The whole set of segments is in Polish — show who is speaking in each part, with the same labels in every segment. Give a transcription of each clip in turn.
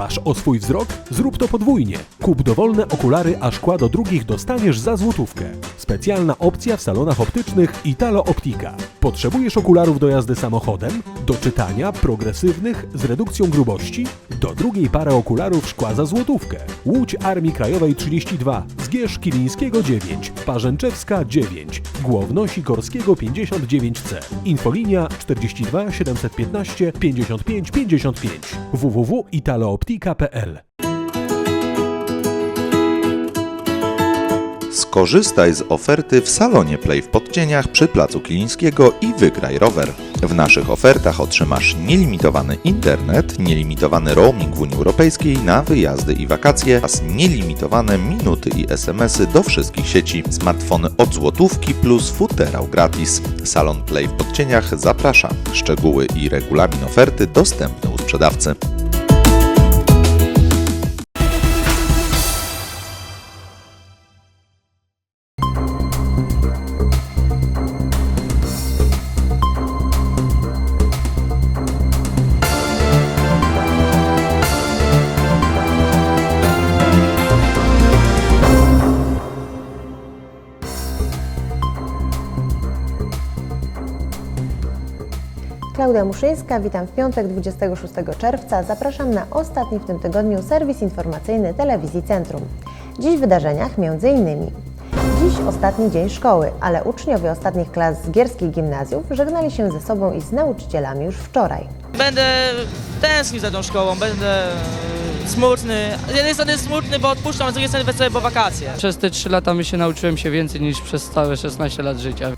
Speaker 1: Dbasz o swój wzrok? Zrób to podwójnie. Kup dowolne okulary, a szkła do drugich dostaniesz za złotówkę. Specjalna opcja w salonach optycznych Italo Optika. Potrzebujesz okularów do jazdy samochodem? Do czytania, progresywnych, z redukcją grubości? Do drugiej pary okularów szkła za złotówkę. Łódź Armii Krajowej 32, Zgierz Kilińskiego 9, Parzęczewska 9, Głowno Sikorskiego 59C. Infolinia 42 715 55 55 www.italooptika.pl
Speaker 2: Skorzystaj z oferty w salonie Play w Podcieniach przy Placu Kilińskiego i wygraj rower. W naszych ofertach otrzymasz nielimitowany internet, nielimitowany roaming w Unii Europejskiej na wyjazdy i wakacje oraz nielimitowane minuty i SMS-y do wszystkich sieci. Smartfony od złotówki plus futerał gratis. Salon Play w Podcieniach zaprasza. Szczegóły i regulamin oferty dostępne u sprzedawcy.
Speaker 3: Klaudia Muszyńska, witam w piątek 26 czerwca. Zapraszam na ostatni w tym tygodniu serwis informacyjny Telewizji Centrum. Dziś w wydarzeniach m.in. Dziś ostatni dzień szkoły, ale uczniowie ostatnich klas z gierskich gimnazjów żegnali się ze sobą i z nauczycielami już wczoraj.
Speaker 4: Będę tęsknił za tą szkołą, będę e, smutny. Z jednej strony smutny, bo odpuszczam, a z drugiej strony wesoły, bo wakacje.
Speaker 5: Przez te 3 lata myślę nauczyłem się więcej niż przez całe 16 lat życia.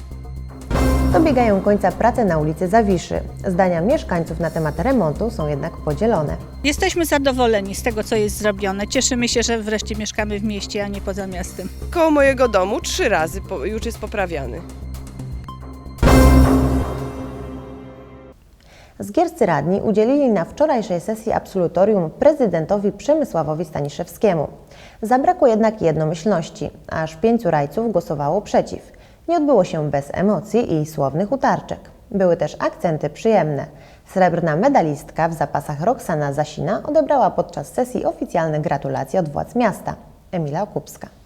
Speaker 3: Dobiegają końca prace na ulicy Zawiszy. Zdania mieszkańców na temat remontu są jednak podzielone.
Speaker 6: Jesteśmy zadowoleni z tego, co jest zrobione. Cieszymy się, że wreszcie mieszkamy w mieście, a nie poza miastem.
Speaker 7: Koło mojego domu trzy razy po, już jest poprawiany.
Speaker 3: Zgierscy radni udzielili na wczorajszej sesji absolutorium prezydentowi Przemysławowi Staniszewskiemu. Zabrakło jednak jednomyślności, aż pięciu rajców głosowało przeciw. Nie odbyło się bez emocji i słownych utarczek. Były też akcenty przyjemne. Srebrna medalistka w zapasach Roxana Zasina odebrała podczas sesji oficjalne gratulacje od władz miasta. Emila Okupska.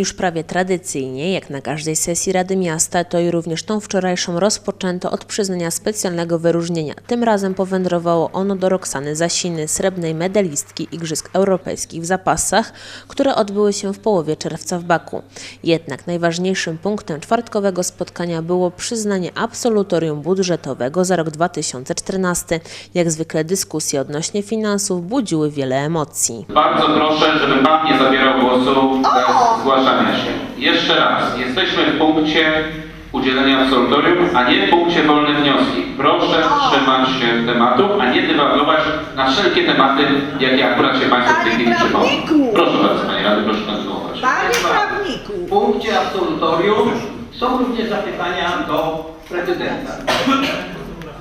Speaker 8: Już prawie tradycyjnie, jak na każdej sesji Rady Miasta, to i również tą wczorajszą rozpoczęto od przyznania specjalnego wyróżnienia. Tym razem powędrowało ono do Roxany Zasiny, srebrnej medalistki Igrzysk Europejskich w zapasach, które odbyły się w połowie czerwca w Baku. Jednak najważniejszym punktem czwartkowego spotkania było przyznanie absolutorium budżetowego za rok 2014. Jak zwykle dyskusje odnośnie finansów budziły wiele emocji.
Speaker 9: Bardzo proszę, żeby Pan nie zabierał głosu bez zgłaszania się. Jeszcze raz, jesteśmy w punkcie udzielenia absolutorium, a nie w punkcie wolne wnioski. Proszę trzymać się tematu, a nie dywagować na wszelkie tematy, jakie akurat się Państwu w tej chwili przypomną. Proszę bardzo, Panie Rady, proszę kontynuować.
Speaker 10: Panie prawniku! W punkcie absolutorium są również zapytania do prezydenta.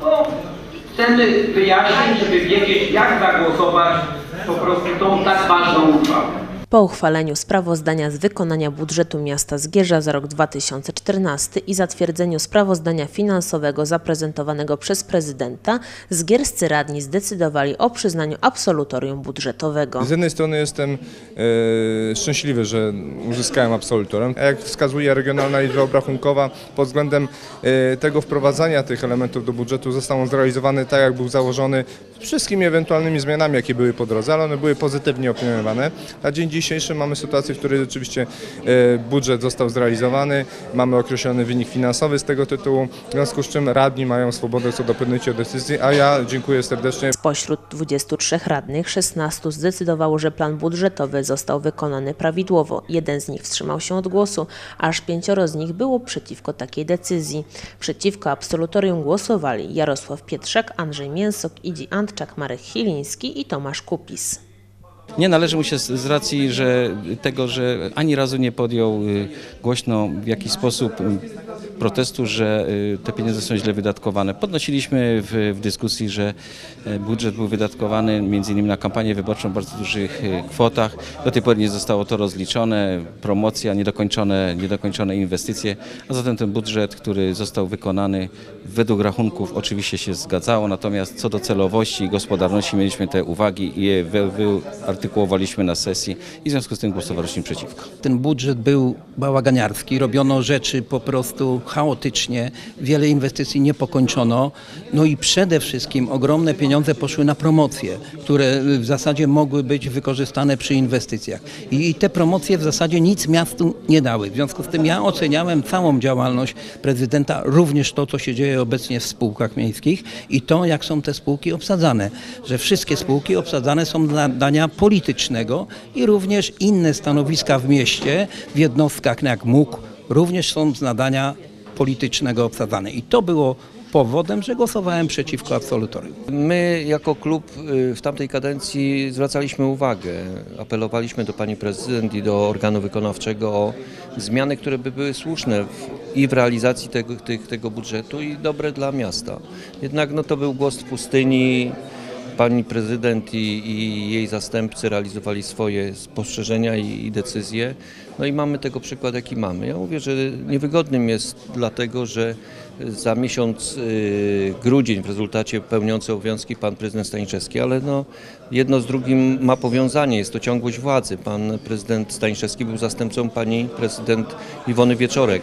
Speaker 10: No, chcemy wyjaśnić, żeby wiedzieć, jak zagłosować po prostu tą tak ważną uchwałę.
Speaker 8: Po uchwaleniu sprawozdania z wykonania budżetu miasta Zgierza za rok 2014 i zatwierdzeniu sprawozdania finansowego zaprezentowanego przez prezydenta, zgierscy radni zdecydowali o przyznaniu absolutorium budżetowego.
Speaker 11: Z jednej strony jestem e, szczęśliwy, że uzyskałem absolutorem. A jak wskazuje Regionalna Izba Obrachunkowa, pod względem e, tego wprowadzania tych elementów do budżetu został on zrealizowany tak, jak był założony, wszystkimi ewentualnymi zmianami, jakie były po drodze, ale one były pozytywnie opiniowane. Na dzień dzisiejszy mamy sytuację, w której rzeczywiście e, budżet został zrealizowany, mamy określony wynik finansowy z tego tytułu, w związku z czym radni mają swobodę co do podjęcia decyzji, a ja dziękuję serdecznie.
Speaker 8: Spośród 23 radnych 16 zdecydowało, że plan budżetowy został wykonany prawidłowo. Jeden z nich wstrzymał się od głosu, aż pięcioro z nich było przeciwko takiej decyzji. Przeciwko absolutorium głosowali Jarosław Pietrzak, Andrzej Mięsok, Idzi Antczak, Marek Chiliński i Tomasz Kupis.
Speaker 12: Nie należy mu się z, racji że tego, że ani razu nie podjął y, głośno w jakiś sposób y, protestu, że y, te pieniądze są źle wydatkowane. Podnosiliśmy w, w dyskusji, że e, budżet był wydatkowany między innymi na kampanię wyborczą w bardzo dużych kwotach. Do tej pory nie zostało to rozliczone, promocja, niedokończone, niedokończone inwestycje, a zatem ten budżet, który został wykonany według rachunków oczywiście się zgadzało, natomiast co do celowości i gospodarności mieliśmy te uwagi i je wy- wyartykułowaliśmy na sesji i w związku z tym głosowaliśmy przeciwko.
Speaker 10: Ten budżet był bałaganiarski, robiono rzeczy po prostu chaotycznie, wiele inwestycji nie pokończono, no i przede wszystkim ogromne pieniądze poszły na promocje, które w zasadzie mogły być wykorzystane przy inwestycjach. I, te promocje w zasadzie nic miastu nie dały. W związku z tym ja oceniałem całą działalność prezydenta, również to, co się dzieje obecnie w spółkach miejskich i to, jak są te spółki obsadzane, że wszystkie spółki obsadzane są dla zadania politycznego i również inne stanowiska w mieście, w jednostkach jak MUK, również są z nadania politycznego obsadzane. I to było powodem, że głosowałem przeciwko absolutorium.
Speaker 13: My jako klub y, w tamtej kadencji zwracaliśmy uwagę, apelowaliśmy do pani prezydent i do organu wykonawczego o zmiany, które by były słuszne w, i w realizacji tego, tych, tego budżetu i dobre dla miasta. Jednak no, to był głos w pustyni. Pani prezydent i, i jej zastępcy realizowali swoje spostrzeżenia i, i decyzje. No i mamy tego przykład, jaki mamy. Ja mówię, że niewygodnym jest dlatego, że za miesiąc y, grudzień w rezultacie pełniący obowiązki pan prezydent Staniszewski, ale no, jedno z drugim ma powiązanie, jest to ciągłość władzy. Pan prezydent Staniszewski był zastępcą pani prezydent Iwony Wieczorek.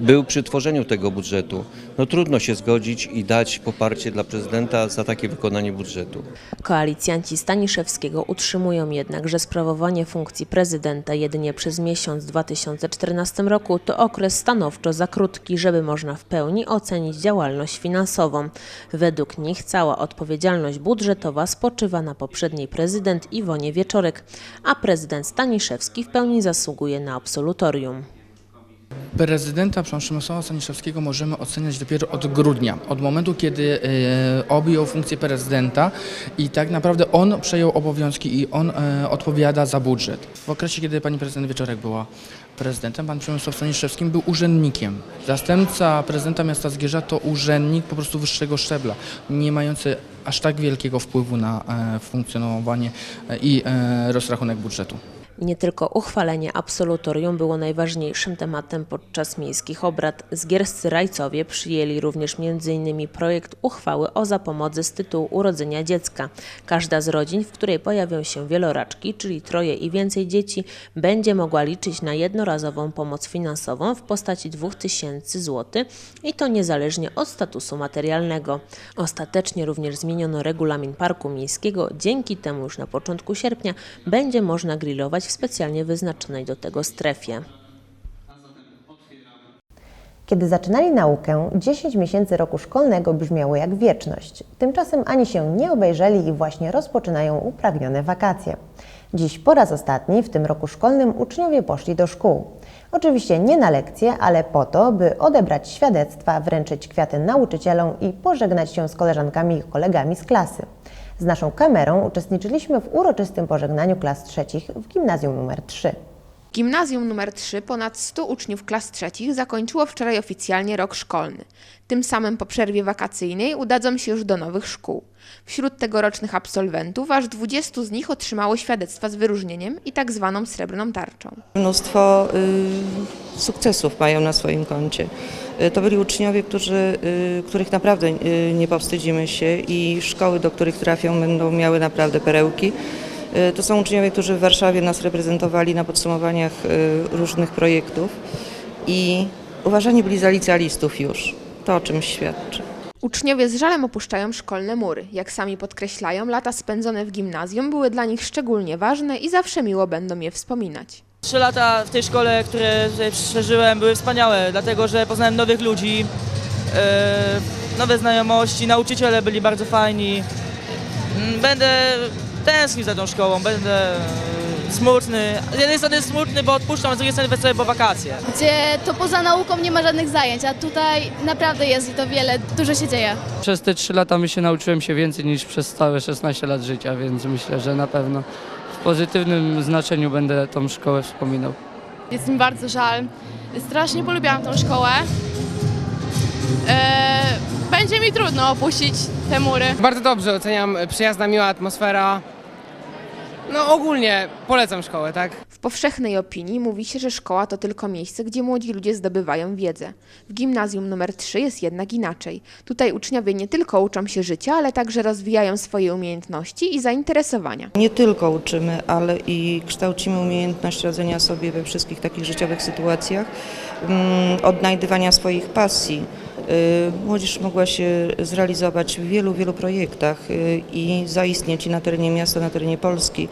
Speaker 13: Był przy tworzeniu tego budżetu. No trudno się zgodzić i dać poparcie dla prezydenta za takie wykonanie budżetu.
Speaker 8: Koalicjanci Staniszewskiego utrzymują jednak, że sprawowanie funkcji prezydenta jedynie przez miesiąc w 2014 roku to okres stanowczo za krótki, żeby można w pełni ocenić działalność finansową. Według nich cała odpowiedzialność budżetowa spoczywa na poprzedniej prezydent Iwonie Wieczorek, a prezydent Staniszewski w pełni zasługuje na absolutorium.
Speaker 5: Prezydenta Przemysława Staniszewskiego możemy oceniać dopiero od grudnia, od momentu, kiedy e, objął funkcję prezydenta i tak naprawdę on przejął obowiązki i on e, odpowiada za budżet. W okresie, kiedy pani prezydent Wieczorek była prezydentem, pan Przemysław Staniszewski był urzędnikiem. Zastępca prezydenta miasta Zgierza to urzędnik po prostu wyższego szczebla, nie mający aż tak wielkiego wpływu na e, funkcjonowanie i rozrachunek budżetu.
Speaker 8: Nie tylko uchwalenie absolutorium było najważniejszym tematem podczas miejskich obrad. Zgierscy rajcowie przyjęli również m.in. projekt uchwały o zapomocy z tytułu urodzenia dziecka. Każda z rodzin, w której pojawią się wieloraczki, czyli troje i więcej dzieci, będzie mogła liczyć na jednorazową pomoc finansową w postaci 2000 zł i to niezależnie od statusu materialnego. Ostatecznie również zmieniono regulamin parku miejskiego. Dzięki temu już na początku sierpnia będzie można grillować w specjalnie wyznaczonej do tego strefie.
Speaker 3: Kiedy zaczynali naukę, 10 miesięcy roku szkolnego brzmiało jak wieczność. Tymczasem ani się nie obejrzeli i właśnie rozpoczynają upragnione wakacje. Dziś po raz ostatni w tym roku szkolnym uczniowie poszli do szkół. Oczywiście nie na lekcje, ale po to, by odebrać świadectwa, wręczyć kwiaty nauczycielom i pożegnać się z koleżankami i kolegami z klasy. Z naszą kamerą uczestniczyliśmy w uroczystym pożegnaniu klas trzecich w gimnazjum nr 3.
Speaker 14: Gimnazjum nr 3 ponad 100 uczniów klas trzecich zakończyło wczoraj oficjalnie rok szkolny. Tym samym po przerwie wakacyjnej udadzą się już do nowych szkół. Wśród tegorocznych absolwentów aż 20 z nich otrzymało świadectwa z wyróżnieniem i tak zwaną srebrną tarczą.
Speaker 15: Mnóstwo y, sukcesów mają na swoim koncie. Y, To byli uczniowie, którzy, y, których naprawdę y, nie powstydzimy się i szkoły, do których trafią, będą miały naprawdę perełki. To są uczniowie, którzy w Warszawie nas reprezentowali na podsumowaniach różnych projektów i uważani byli za licealistów już. To o czymś świadczy.
Speaker 14: Uczniowie z żalem opuszczają szkolne mury. Jak sami podkreślają, lata spędzone w gimnazjum były dla nich szczególnie ważne i zawsze miło będą je wspominać.
Speaker 4: Trzy lata w tej szkole, które tutaj przeżyłem, były wspaniałe, dlatego że poznałem nowych ludzi, e, nowe znajomości, nauczyciele byli bardzo fajni. Mm, Będę tęsknił za tą szkołą, będę e, smutny. Z jednej strony smutny, bo odpuszczam, a z drugiej strony wesoły, bo wakacje.
Speaker 16: gdzie to poza nauką nie ma żadnych zajęć, a tutaj naprawdę jest i to wiele, dużo się dzieje.
Speaker 5: Przez te 3 lata myślę nauczyłem się więcej niż przez całe 16 lat życia, więc myślę, że na pewno pozytywnym znaczeniu będę tą szkołę wspominał.
Speaker 16: Jest mi bardzo żal. Strasznie polubiłam tą szkołę. E, będzie mi trudno opuścić te mury.
Speaker 17: Bardzo dobrze oceniam, przyjazna, miła atmosfera. No ogólnie polecam szkołę, tak?
Speaker 14: Powszechnej opinii mówi się, że szkoła to tylko miejsce, gdzie młodzi ludzie zdobywają wiedzę. W gimnazjum numer 3 jest jednak inaczej. Tutaj uczniowie nie tylko uczą się życia, ale także rozwijają swoje umiejętności i zainteresowania.
Speaker 15: Nie tylko uczymy, ale i kształcimy umiejętność radzenia sobie we wszystkich takich życiowych sytuacjach, mm, odnajdywania swoich pasji. Y, Młodzież mogła się zrealizować w wielu, wielu projektach y, i zaistnieć i na terenie miasta, na terenie Polski.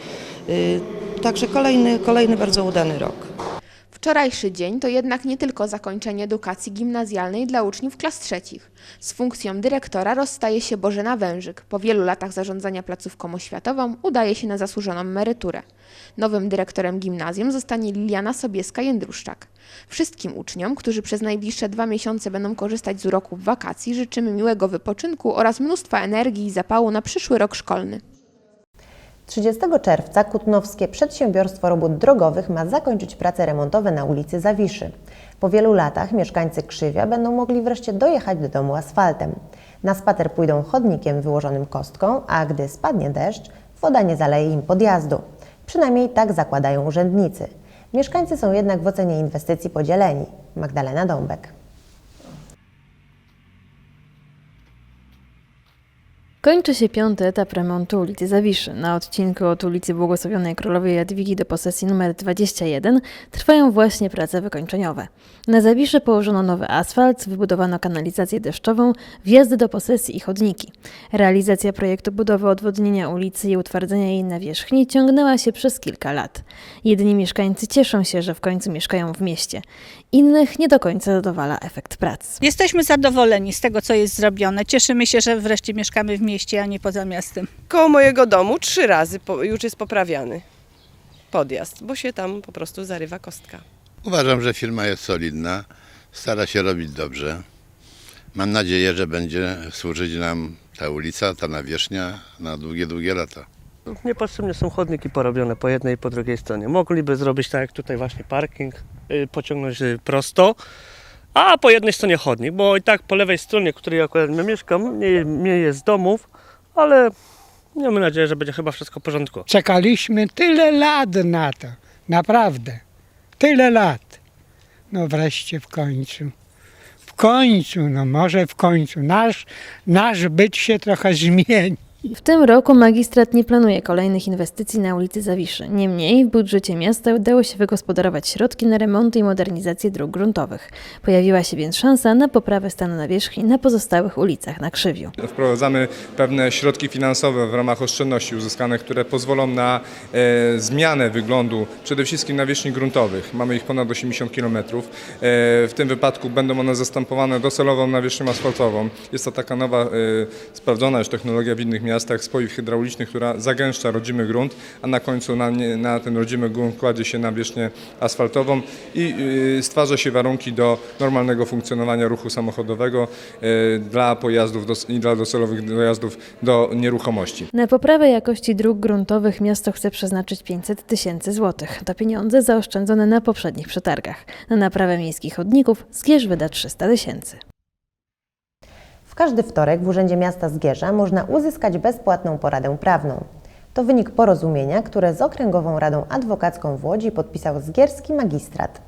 Speaker 15: Także kolejny, kolejny bardzo udany rok.
Speaker 14: Wczorajszy dzień to jednak nie tylko zakończenie edukacji gimnazjalnej dla uczniów klas trzecich. Z funkcją dyrektora rozstaje się Bożena Wężyk. Po wielu latach zarządzania placówką oświatową udaje się na zasłużoną emeryturę. Nowym dyrektorem gimnazjum zostanie Liliana Sobieska-Jędruszczak. Wszystkim uczniom, którzy przez najbliższe dwa miesiące będą korzystać z uroków wakacji, życzymy miłego wypoczynku oraz mnóstwa energii i zapału na przyszły rok szkolny.
Speaker 3: 30 czerwca Kutnowskie Przedsiębiorstwo Robót Drogowych ma zakończyć prace remontowe na ulicy Zawiszy. Po wielu latach mieszkańcy Krzywia będą mogli wreszcie dojechać do domu asfaltem. Na spacer pójdą chodnikiem wyłożonym kostką, a gdy spadnie deszcz, woda nie zaleje im podjazdu. Przynajmniej tak zakładają urzędnicy. Mieszkańcy są jednak w ocenie inwestycji podzieleni. Magdalena Dąbek.
Speaker 18: Kończy się piąty etap remontu ulicy Zawiszy. Na odcinku od ulicy Błogosławionej Królowej Jadwigi do posesji numer 21 trwają właśnie prace wykończeniowe. Na Zawiszy położono nowy asfalt, wybudowano kanalizację deszczową, wjazdy do posesji i chodniki. Realizacja projektu budowy odwodnienia ulicy i utwardzenia jej nawierzchni ciągnęła się przez kilka lat. Jedni mieszkańcy cieszą się, że w końcu mieszkają w mieście. Innych nie do końca zadowala efekt prac.
Speaker 6: Jesteśmy zadowoleni z tego, co jest zrobione. Cieszymy się, że wreszcie mieszkamy w mieście, a nie poza miastem.
Speaker 7: Koło mojego domu trzy razy po, już jest poprawiany podjazd, bo się tam po prostu zarywa kostka.
Speaker 19: Uważam, że firma jest solidna, stara się robić dobrze. Mam nadzieję, że będzie służyć nam ta ulica, ta nawierzchnia na długie, długie lata.
Speaker 20: Niepotrzebnie są chodniki porobione po jednej i po drugiej stronie. Mogliby zrobić tak jak tutaj właśnie parking, y, pociągnąć y, prosto, a po jednej stronie chodnik, bo i tak po lewej stronie, której akurat ja mieszkam, mniej, mniej jest domów, ale mamy nadzieję, że będzie chyba wszystko w porządku.
Speaker 21: Czekaliśmy tyle lat na to, naprawdę. Tyle lat. No wreszcie w końcu. W końcu, no może w końcu. Nasz, nasz byt się trochę zmieni.
Speaker 18: W tym roku magistrat nie planuje kolejnych inwestycji na ulicy Zawiszy. Niemniej w budżecie miasta udało się wygospodarować środki na remonty i modernizację dróg gruntowych. Pojawiła się więc szansa na poprawę stanu nawierzchni na pozostałych ulicach na Krzywiu.
Speaker 11: Wprowadzamy pewne środki finansowe w ramach oszczędności uzyskanych, które pozwolą na e, zmianę wyglądu przede wszystkim nawierzchni gruntowych. Mamy ich ponad 80 km. E, w tym wypadku będą one zastępowane docelową nawierzchnią asfaltową. Jest to taka nowa, e, sprawdzona już technologia w innych miastach, spoiw hydrauliczny, która zagęszcza rodzimy grunt, a na końcu na, na ten rodzimy grunt kładzie się nawierzchnię asfaltową i e, stwarza się warunki do normalnego funkcjonowania ruchu samochodowego e, dla pojazdów dos- i dla docelowych dojazdów do nieruchomości.
Speaker 18: Na poprawę jakości dróg gruntowych miasto chce przeznaczyć 500 tysięcy złotych. To pieniądze zaoszczędzone na poprzednich przetargach. Na naprawę miejskich chodników Zgierz wyda 300 tysięcy.
Speaker 3: Każdy wtorek w Urzędzie Miasta Zgierza można uzyskać bezpłatną poradę prawną. To wynik porozumienia, które z Okręgową Radą Adwokacką w Łodzi podpisał zgierski magistrat.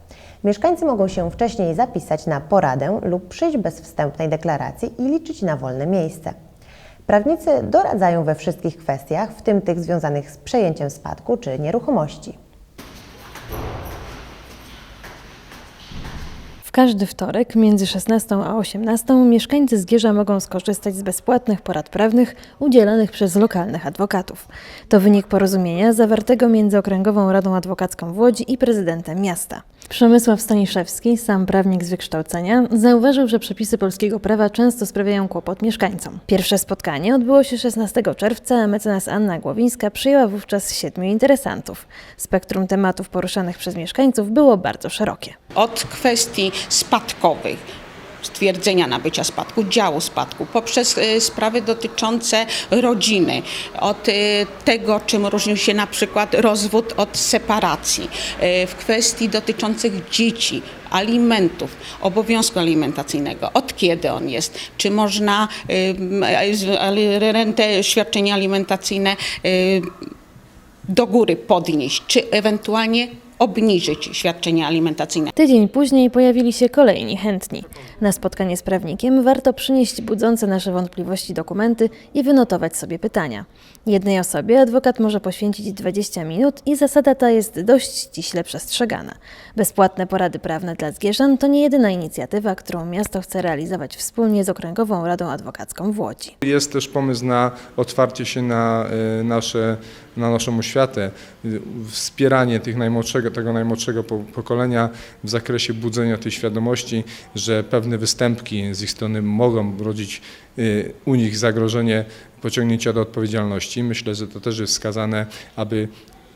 Speaker 3: Mieszkańcy mogą się wcześniej zapisać na poradę lub przyjść bez wstępnej deklaracji i liczyć na wolne miejsce. Prawnicy doradzają we wszystkich kwestiach, w tym tych związanych z przejęciem spadku czy nieruchomości.
Speaker 18: W każdy wtorek między 16 a 18 mieszkańcy Zgierza mogą skorzystać z bezpłatnych porad prawnych udzielanych przez lokalnych adwokatów. To wynik porozumienia zawartego między Okręgową Radą Adwokacką w Łodzi i prezydentem miasta. Przemysław Staniszewski, sam prawnik z wykształcenia, zauważył, że przepisy polskiego prawa często sprawiają kłopot mieszkańcom. Pierwsze spotkanie odbyło się 16 czerwca, a mecenas Anna Głowińska przyjęła wówczas siedmiu interesantów. Spektrum tematów poruszanych przez mieszkańców było bardzo szerokie.
Speaker 22: od kwestii spadkowych, stwierdzenia nabycia spadku, działu spadku, poprzez y, sprawy dotyczące rodziny, od y, tego, czym różnił się na przykład rozwód od separacji, y, w kwestii dotyczących dzieci, alimentów, obowiązku alimentacyjnego, od kiedy on jest, czy można rentę, świadczenie alimentacyjne do góry podnieść, czy ewentualnie obniżyć świadczenie alimentacyjne.
Speaker 18: Tydzień później pojawili się kolejni chętni. Na spotkanie z prawnikiem warto przynieść budzące nasze wątpliwości dokumenty i wynotować sobie pytania. Jednej osobie adwokat może poświęcić 20 minut i zasada ta jest dość ściśle przestrzegana. Bezpłatne porady prawne dla Zgierzan to nie jedyna inicjatywa, którą miasto chce realizować wspólnie z Okręgową Radą Adwokacką w Łodzi.
Speaker 11: Jest też pomysł na otwarcie się na e, nasze, na naszą oświatę, wspieranie tych najmłodszego, tego najmłodszego po- pokolenia w zakresie budzenia tej świadomości, że pewne występki z ich strony mogą rodzić y, u nich zagrożenie pociągnięcia do odpowiedzialności. Myślę, że to też jest wskazane, aby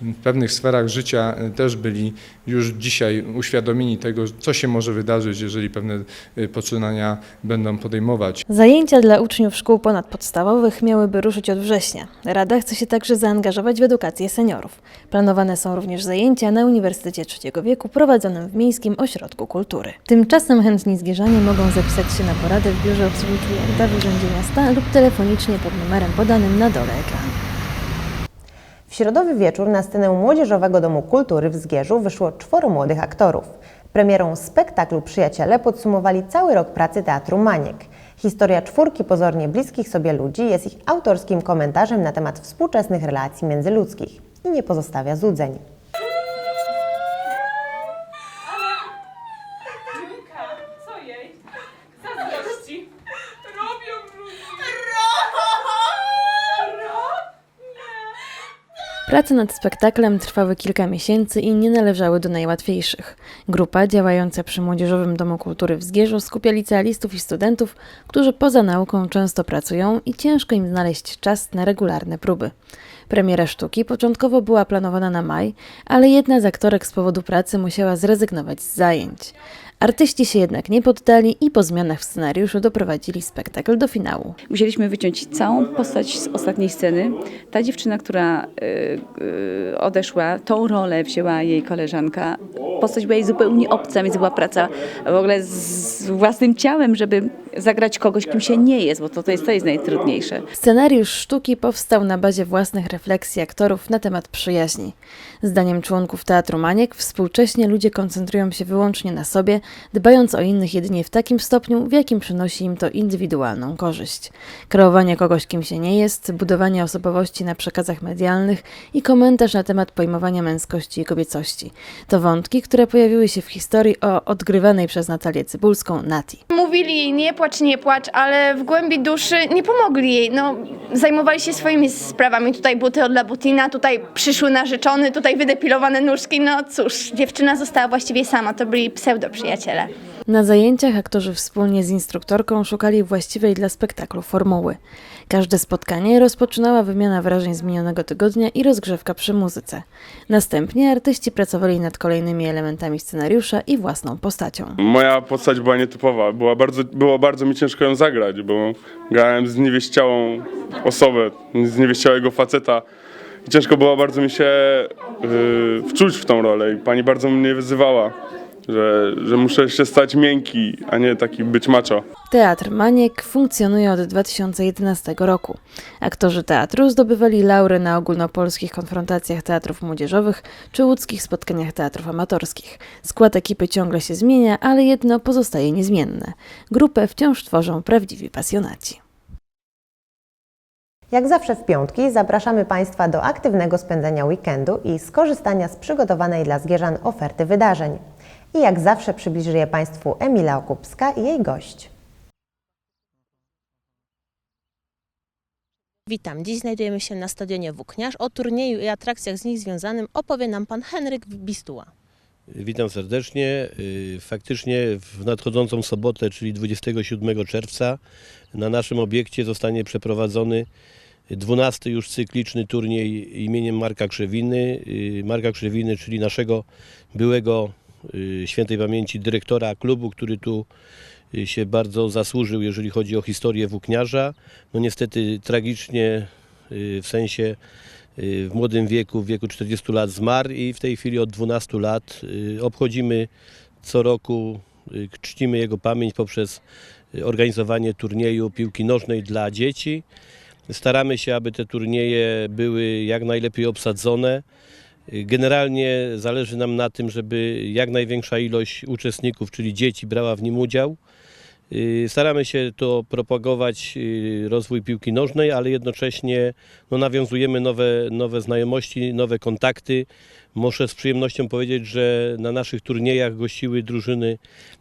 Speaker 11: w pewnych sferach życia y, też byli już dzisiaj uświadomieni tego, co się może wydarzyć, jeżeli pewne y, poczynania będą podejmować.
Speaker 18: Zajęcia dla uczniów szkół ponadpodstawowych miałyby ruszyć od września. Rada chce się także zaangażować w edukację seniorów. Planowane są również zajęcia na Uniwersytecie Trzeciego Wieku prowadzonym w Miejskim Ośrodku Kultury. Tymczasem chętni zgierzanie mogą zapisać się na poradę w biurze obsługi klienta w Urzędzie Miasta lub telefonicznie pod numerem podanym na dole ekranu.
Speaker 3: W środowy wieczór na scenę Młodzieżowego Domu Kultury w Zgierzu wyszło czworo młodych aktorów. Premierą spektaklu Przyjaciele podsumowali cały rok pracy Teatru Maniek. Historia czwórki pozornie bliskich sobie ludzi jest ich autorskim komentarzem na temat współczesnych relacji międzyludzkich i nie pozostawia złudzeń.
Speaker 23: Co jej? Zazdrości. Robią ludzie.
Speaker 18: Prace nad spektaklem trwały kilka miesięcy i nie należały do najłatwiejszych. Grupa działająca przy Młodzieżowym Domu Kultury w Zgierzu skupia licealistów i studentów, którzy poza nauką często pracują i ciężko im znaleźć czas na regularne próby. Premiera sztuki początkowo była planowana na maj, ale jedna z aktorek z powodu pracy musiała zrezygnować z zajęć. Artyści się jednak nie poddali i po zmianach w scenariuszu doprowadzili spektakl do finału.
Speaker 24: Musieliśmy wyciąć całą postać z ostatniej sceny. Ta dziewczyna, która y, odeszła, tą rolę wzięła jej koleżanka. Postać była jej zupełnie obca, więc była praca w ogóle z własnym ciałem, żeby zagrać kogoś, kim się nie jest, bo to, to, jest, to jest najtrudniejsze.
Speaker 18: Scenariusz sztuki powstał na bazie własnych refleksji aktorów na temat przyjaźni. Zdaniem członków Teatru Maniek współcześnie ludzie koncentrują się wyłącznie na sobie, dbając o innych jedynie w takim stopniu, w jakim przynosi im to indywidualną korzyść. Kreowanie kogoś, kim się nie jest, budowanie osobowości na przekazach medialnych i komentarz na temat pojmowania męskości i kobiecości. To wątki, które pojawiły się w historii o odgrywanej przez Natalię Cybulską Nati.
Speaker 25: Mówili jej nie płacz, nie płacz, ale w głębi duszy nie pomogli jej. No, zajmowali się swoimi sprawami. Tutaj buty od Labutina, tutaj przyszły narzeczony, tutaj wydepilowane nóżki. No cóż, dziewczyna została właściwie sama, to byli pseudo-przyjaciele.
Speaker 18: Na zajęciach aktorzy wspólnie z instruktorką szukali właściwej dla spektaklu formuły. Każde spotkanie rozpoczynała wymiana wrażeń z minionego tygodnia i rozgrzewka przy muzyce. Następnie artyści pracowali nad kolejnymi elementami scenariusza i własną postacią.
Speaker 26: Moja postać była nietypowa. Była bardzo, było bardzo mi ciężko ją zagrać, bo grałem zniewieściałą osobę, zniewieściałego faceta. I ciężko było bardzo mi się yy, wczuć w tą rolę i pani bardzo mnie wyzywała, że, że muszę się stać miękki, a nie taki być macho.
Speaker 18: Teatr Maniek funkcjonuje od 2011 roku. Aktorzy teatru zdobywali laury na ogólnopolskich konfrontacjach teatrów młodzieżowych czy łódzkich spotkaniach teatrów amatorskich. Skład ekipy ciągle się zmienia, ale jedno pozostaje niezmienne. Grupę wciąż tworzą prawdziwi pasjonaci.
Speaker 3: Jak zawsze w piątki zapraszamy Państwa do aktywnego spędzania weekendu i skorzystania z przygotowanej dla Zgierzan oferty wydarzeń. I jak zawsze przybliży je Państwu Emila Okupska i jej gość.
Speaker 8: Witam. Dziś znajdujemy się na stadionie Włókniarz. O turnieju i atrakcjach z nich związanym opowie nam pan Henryk Bistuła.
Speaker 27: Witam serdecznie. Y, Faktycznie w nadchodzącą sobotę, czyli 27 czerwca, na naszym obiekcie zostanie przeprowadzony 12 już cykliczny turniej imieniem Marka Krzewiny. Y, Marka Krzewiny, czyli naszego byłego świętej pamięci dyrektora klubu, który tu y, się bardzo zasłużył, jeżeli chodzi o historię włókniarza. No niestety tragicznie y, w sensie y, w młodym wieku, w wieku 40 lat zmarł i w tej chwili od 12 lat y, obchodzimy co roku y, czcimy jego pamięć poprzez y, organizowanie turnieju piłki nożnej dla dzieci. Staramy się, aby te turnieje były jak najlepiej obsadzone. Generalnie zależy nam na tym, żeby jak największa ilość uczestników, czyli dzieci, brała w nim udział. Y, Staramy się to propagować, y, rozwój piłki nożnej, ale jednocześnie no, nawiązujemy nowe, nowe znajomości, nowe kontakty. Muszę z przyjemnością powiedzieć, że na naszych turniejach gościły drużyny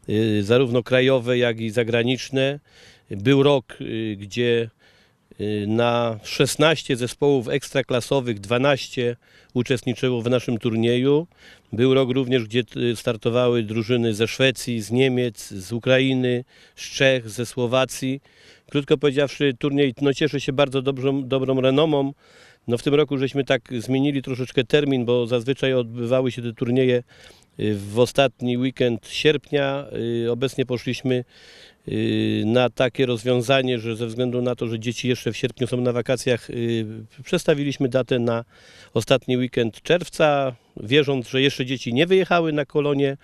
Speaker 27: y, zarówno krajowe, jak i zagraniczne. Był rok, gdzie na 16 zespołów ekstraklasowych 12 uczestniczyło w naszym turnieju. Był rok również, gdzie y, startowały drużyny ze Szwecji, z Niemiec, z Ukrainy, z Czech, ze Słowacji. Krótko powiedziawszy, turniej no, cieszy się bardzo dobrą, dobrą renomą. No, w tym roku żeśmy tak zmienili troszeczkę termin, bo zazwyczaj odbywały się te turnieje y, w ostatni weekend sierpnia. Y, Obecnie poszliśmy y, na takie rozwiązanie, że ze względu na to, że dzieci jeszcze w sierpniu są na wakacjach, y, przestawiliśmy datę na ostatni weekend czerwca, wierząc, że jeszcze dzieci nie wyjechały na kolonie,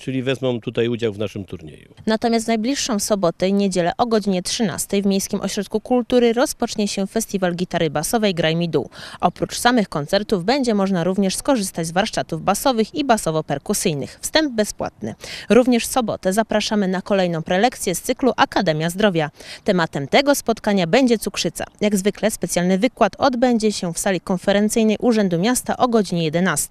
Speaker 27: czyli wezmą tutaj udział w naszym turnieju.
Speaker 8: Natomiast w najbliższą sobotę i niedzielę o godzinie 13 w Miejskim Ośrodku Kultury rozpocznie się festiwal gitary basowej Graj mi dół. Oprócz samych koncertów będzie można również skorzystać z warsztatów basowych i basowo-perkusyjnych. Wstęp bezpłatny. Również w sobotę zapraszamy na kolejną prelekcję z cyklu Akademia Zdrowia. Tematem tego spotkania będzie cukrzyca. Jak zwykle specjalny wykład odbędzie się w sali konferencyjnej Urzędu Miasta o godzinie 11.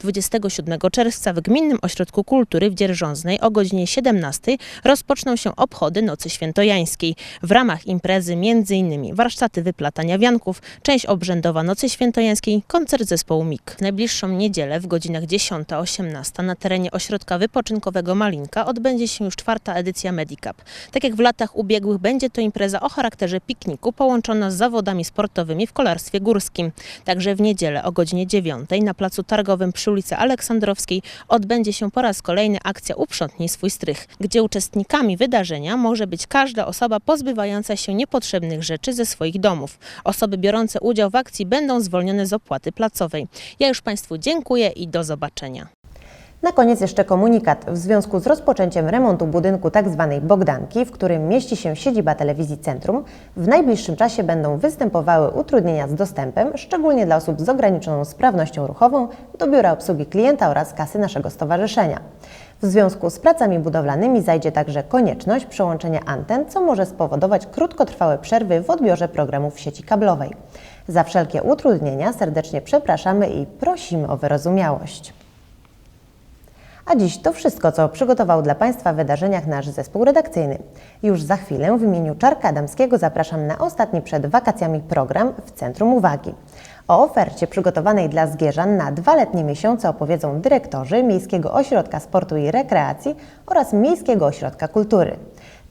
Speaker 8: 27 czerwca w Gminnym Ośrodku Kultury w Dzierżąznej o godzinie 17 rozpoczną się obchody Nocy Świętojańskiej. W ramach imprezy m.in. warsztaty wyplatania wianków, część obrzędowa Nocy Świętojańskiej, koncert zespołu MIG. W najbliższą niedzielę w godzinach 10-18 na terenie Ośrodka Wypoczynkowego Malinka odbędzie się już czwarta edycja Medicup. Tak jak w latach ubiegłych będzie to impreza o charakterze pikniku połączona z zawodami sportowymi w kolarstwie górskim. Także w niedzielę o godzinie 9 na placu targowym przy ulicy Aleksandrowskiej odbędzie się po raz kolejny akcja Uprzątnij swój strych, gdzie uczestnikami wydarzenia może być każda osoba pozbywająca się niepotrzebnych rzeczy ze swoich domów. Osoby biorące udział w akcji będą zwolnione z opłaty placowej. Ja już Państwu dziękuję i do zobaczenia.
Speaker 3: Na koniec jeszcze komunikat. W związku z rozpoczęciem remontu budynku tzw. Bogdanki, w którym mieści się siedziba telewizji Centrum, w najbliższym czasie będą występowały utrudnienia z dostępem, szczególnie dla osób z ograniczoną sprawnością ruchową, do biura obsługi klienta oraz kasy naszego stowarzyszenia. W związku z pracami budowlanymi zajdzie także konieczność przełączenia anten, co może spowodować krótkotrwałe przerwy w odbiorze programów sieci kablowej. Za wszelkie utrudnienia serdecznie przepraszamy i prosimy o wyrozumiałość. A dziś to wszystko, co przygotował dla Państwa w wydarzeniach nasz zespół redakcyjny. Już za chwilę w imieniu Czarka Adamskiego zapraszam na ostatni przed wakacjami program w Centrum Uwagi. O ofercie przygotowanej dla Zgierzan na dwa letnie miesiące opowiedzą dyrektorzy Miejskiego Ośrodka Sportu i Rekreacji oraz Miejskiego Ośrodka Kultury.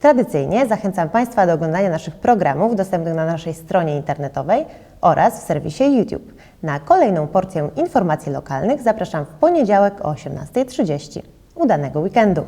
Speaker 3: Tradycyjnie zachęcam Państwa do oglądania naszych programów dostępnych na naszej stronie internetowej oraz w serwisie YouTube. Na kolejną porcję informacji lokalnych zapraszam w poniedziałek o 18.30. Udanego weekendu!